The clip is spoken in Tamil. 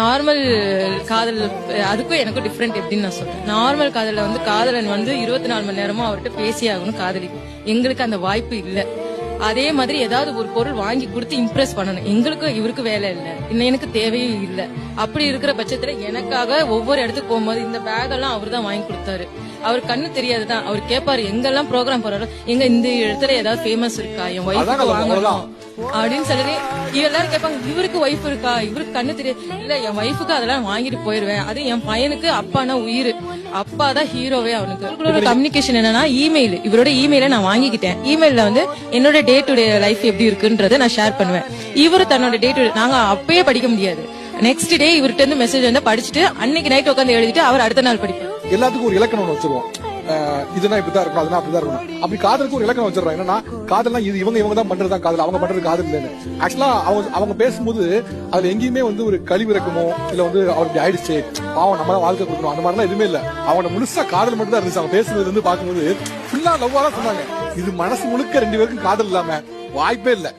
நார்மல் காதல் அதுக்கும் எனக்கும் டிஃப்ரெண்ட் எப்படின்னு நான் சொல்றேன். நார்மல் காதலில் வந்து காதலன் வந்து இருபத்தி நாலு மணி நேரமும் அவர்கிட்ட பேசி ஆகணும் காதலி எங்களுக்கு அந்த வாய்ப்பு இல்லை. அதே மாதிரி ஏதாவது ஒரு பொருள் வாங்கி கொடுத்து இம்ப்ரெஸ் பண்ணணும். எங்களுக்கு இவருக்கு வேலை இல்ல. இன்னும் எனக்கு தேவையும் இல்ல. அப்படி இருக்கிற பட்சத்துல எனக்காக ஒவ்வொரு இடத்துக்கு போகும்போது இந்த பேக் எல்லாம் அவர் தான் வாங்கி கொடுத்தாரு. அவர் கண்ணு தெரியாதுதான். அவர் கேட்பாரு எங்கெல்லாம் ப்ரோக்ராம் போறாரோ எங்க இந்த இடத்துல ஏதாவது ஃபேமஸ் இருக்கா? என் ஒய்ஃபுக்கு வாங்கணும். அப்படின்னு சொல்லி எல்லாரும் கேட்பாங்க இவருக்கு ஒய்ஃப் இருக்கா? இவருக்கு கண்ணு தெரியாது. இல்ல என் ஒய்ஃபுக்கு அதெல்லாம் வாங்கிட்டு போயிருவேன். அது என் பையனுக்கு அப்பானா உயிர். அப்பா தான் ஹீரோவே அவனுக்கு. இவங்களோட கம்யூனிகேஷன் என்னன்னா இமெயில் இவரோட இமெயில நான் வாங்கிக்கிட்டேன். இமெயில்ல வந்து என்னோட டே டு டே லைஃப் எப்படி இருக்குன்றத நான் ஷேர் பண்ணுவேன். இவரு தன்னோட டே டு நாங்க அப்பயே படிக்க முடியாது. நெக்ஸ்ட் டே இவர்கிட்ட இருந்து மெசேஜ் வந்து படிச்சுட்டு அன்னைக்கு நைட் உட்காந்து எழுதிட்டு அவர் அடுத்த நாள் படிப்பார். எல்லாத்துக்கும் ஒரு இலக்கணம் வச்சிருவோம். இதுனா இப்படிதான் இருக்கணும் அதுனா அப்படிதான் இருக்கணும். அப்படி காதலுக்கு ஒரு இலக்கணம் வச்சிடறாங்க என்னன்னா காதல்னா இது இவங்க இவங்க தான் பண்றதுதான் காதல் அவங்க பண்றது காதல் இல்லைன்னு. ஆக்சுவலா அவங்க அவங்க பேசும்போது அதுல எங்கேயுமே வந்து ஒரு கழிவு இறக்குமோ இல்ல வந்து அவருக்கு ஆயிடுச்சு பாவம் நம்ம தான் வாழ்க்கை கொடுக்கணும் அந்த மாதிரிலாம் எதுவுமே இல்ல. அவங்க முழுசா காதல் மட்டும் தான் இருந்துச்சு. அவங்க பேசுறது வந்து பார்க்கும்போது ஃபுல்லா லவ்வா தான் சொன்னாங்க. இது மனசு முழுக்க ரெண்டு பேருக்கும் காதல் இல்லாம வாய்ப்பே இல்லை.